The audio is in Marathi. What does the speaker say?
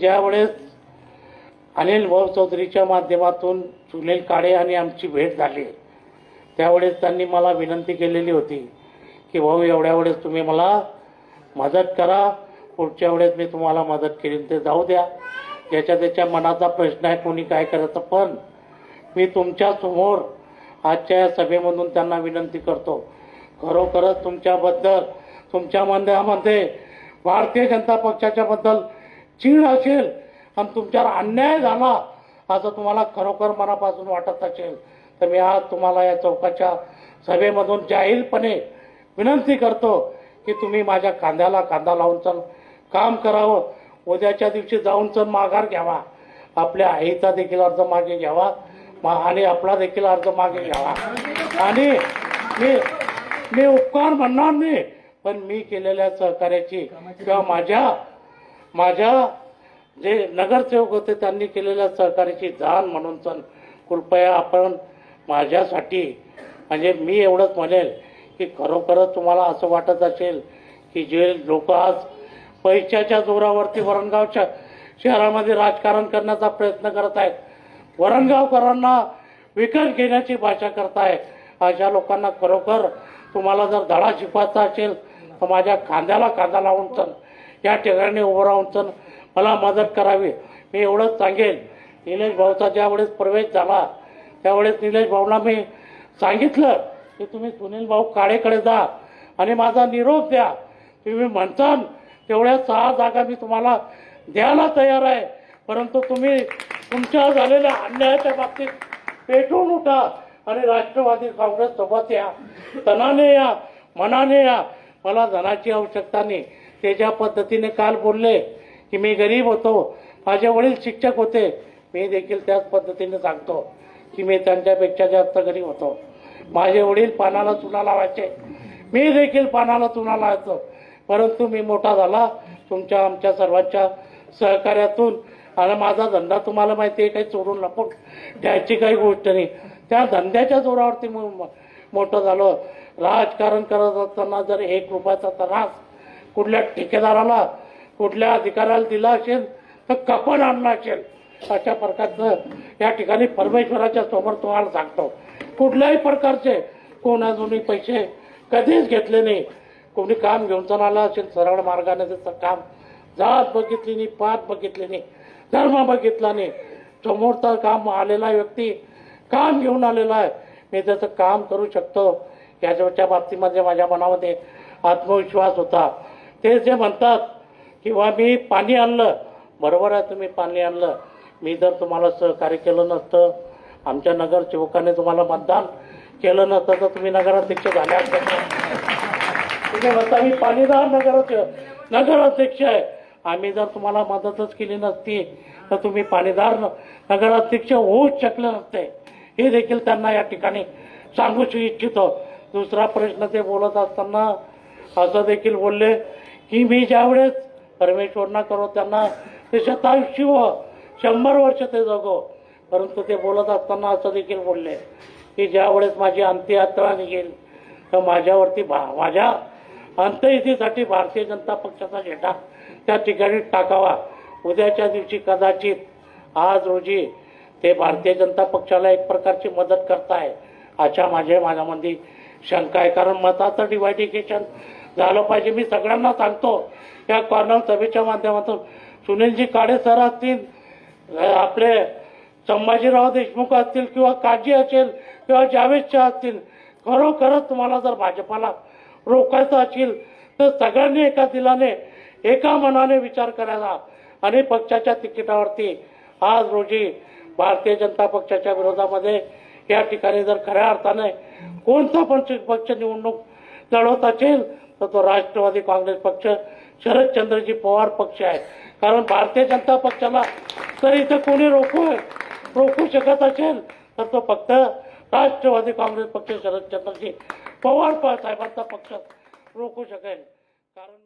ज्यावेळेस अनिल भाऊ चौधरीच्या माध्यमातून सुनील काळे आणि आमची भेट झाली त्यावेळेस त्यांनी मला विनंती केलेली होती की भाऊ एवढ्या वेळेस तुम्ही मला मदत करा पुढच्या वेळेस मी तुम्हाला मदत केली ते जाऊ द्या. ज्याच्या त्याच्या मनाचा प्रश्न आहे कोणी काय करायचं पण मी तुमच्यासमोर आजच्या या सभेमधून त्यांना विनंती करतो. खरोखरच तुमच्याबद्दल तुमच्या मनामध्ये भारतीय जनता पक्षाच्या बद्दल चीड असेल आणि तुमच्यावर अन्याय झाला असं तुम्हाला खरोखर मनापासून वाटत असेल तर मी आज तुम्हाला या चौकाच्या सभेमधून जाहीरपणे विनंती करतो की तुम्ही माझ्या कांद्याला कांदा लावून चल काम करावं उद्याच्या दिवशी जाऊन चल माघार घ्यावा. आपल्या आईचा देखील अर्ज मागे घ्यावा मा- आणि आपला देखील अर्ज मागे घ्यावा. आणि मी मी उपकार म्हणणार नाही पण मी केलेल्या सहकार्याची किंवा माझ्या माझ्या जे नगरसेवक होते त्यांनी केलेल्या सहकार्याची जाण म्हणून सण कृपया आपण माझ्यासाठी म्हणजे मी एवढंच म्हणेल की खरोखरच तुम्हाला असं वाटत असेल की जे लोक आज पैशाच्या जोरावरती वरणगावच्या शहरामध्ये राजकारण करण्याचा प्रयत्न करत आहेत वरणगावकरांना विकत घेण्याची भाषा करताय अशा लोकांना खरोखर तुम्हाला जर धडा शिकवायचा असेल तर माझ्या खांद्याला कांदा लावून चल. या ठिकाणी उभं राहून मला मदत करावी. मी एवढंच सांगेन. निलेश भाऊचा ज्यावेळेस प्रवेश झाला त्यावेळेस निलेश भाऊला मी सांगितलं की तुम्ही सुनील भाऊ काळेकडे जा आणि माझा निरोप द्या. तुम्ही म्हणताल तेवढ्या सहा जागा मी तुम्हाला द्यायला तयार आहे. परंतु तुम्ही तुमच्या झालेल्या अन्यायाच्या बाबतीत पेटून उठा आणि राष्ट्रवादी काँग्रेस सोबत या. तनाने या मनाने या. मला धनाची आवश्यकता नाही. ते ज्या पद्धतीने काल बोलले की मी गरीब होतो माझे वडील शिक्षक होते मी देखील त्याच पद्धतीने सांगतो की मी त्यांच्यापेक्षा जास्त गरीब होतो. माझे वडील पानाला चुना लावायचे. मी देखील पानाला चुना लावायचो. परंतु मी मोठा झाला. तुमच्या आमच्या सर्वांच्या सहकार्यातून आणि माझा धंदा तुम्हाला माहिती आहे काही चोरून लपून द्यायची काही गोष्ट नाही. त्या धंद्याच्या जोरावरती मोठं झालं. राजकारण करत असताना जर एक रुपयाचा त्रास कुठल्या ठेकेदाराला कुठल्या अधिकाऱ्याला दिला असेल तर कपन आणला असेल. अशा प्रकारचं या ठिकाणी परमेश्वराच्या समोर तुम्हाला सांगतो. कुठल्याही प्रकारचे कोणाजूनही पैसे कधीच घेतले नाही. कोणी काम घेऊन चालला असेल सरळ मार्गाने त्याचं काम. जात बघितली नाही पात बघितली नाही धर्म बघितला नाही. समोरचा काम आलेला व्यक्ती काम घेऊन आलेला आहे. मी त्याचं काम करू शकतो. याच्या बाबतीमध्ये माझ्या मनामध्ये आत्मविश्वास होता. ते जे म्हणतात किंवा मी पाणी आणलं. बरोबर आहे तुम्ही पाणी आणलं. मी जर तुम्हाला सहकार्य केलं नसतं आमच्या नगरसेवकाने तुम्हाला मतदान केलं नसतं तर तुम्ही नगराध्यक्ष झाले असते. तुम्ही म्हणता मी पाणीदार नगराध्यक्ष नगराध्यक्ष आहे. आम्ही जर तुम्हाला मदतच केली नसती तर तुम्ही पाणीदार न- नगराध्यक्ष होऊच शकले नसते. हे देखील त्यांना या ठिकाणी सांगू इच्छितो. दुसरा प्रश्न ते बोलत असताना असं देखील बोलले की मी ज्यावेळेस परमेश्वरना करो त्यांना ते शतायुष्य शंभर वर्ष ते जगो. परंतु ते बोलत असताना असं देखील बोलले की ज्यावेळेस माझी अंत्ययात्रा निघेल तर माझ्यावरती भा माझ्या अंत्यविधीसाठी भारतीय जनता पक्षाचा झेंडा त्या ठिकाणी टाकावा. उद्याच्या दिवशी कदाचित आज रोजी ते भारतीय जनता पक्षाला एक प्रकारची मदत करताय अशा माझ्या माझ्यामध्ये शंका आहे. कारण मताचं डिवायडिकेशन झालं पाहिजे. मी सगळ्यांना सांगतो. या कॉर्नर सभेच्या माध्यमातून सुनीलजी काळे सर असतील आपले संभाजीराव देशमुख असतील किंवा काजी असेल किंवा जावेद शाह असतील खरोखरच तुम्हाला जर भाजपाला रोखायचं असेल तर सगळ्यांनी एका दिलाने एका मनाने विचार करायला आणि पक्षाच्या तिकिटावरती आज रोजी भारतीय जनता पक्षाच्या विरोधामध्ये या ठिकाणी जर खऱ्या अर्थाने कोणता पण पक्ष निवडणूक लढवत असेल तर तो राष्ट्रवादी काँग्रेस पक्ष शरदचंद्रजी पवार पक्ष आहे कारण भारतीय जनता पक्षाला तर इथं कोणी रोखू रोखू शकत असेल तर तो फक्त राष्ट्रवादी काँग्रेस पक्ष शरदचंद्रजी पवार साहेबांचा पक्ष रोखू शकेल. कारण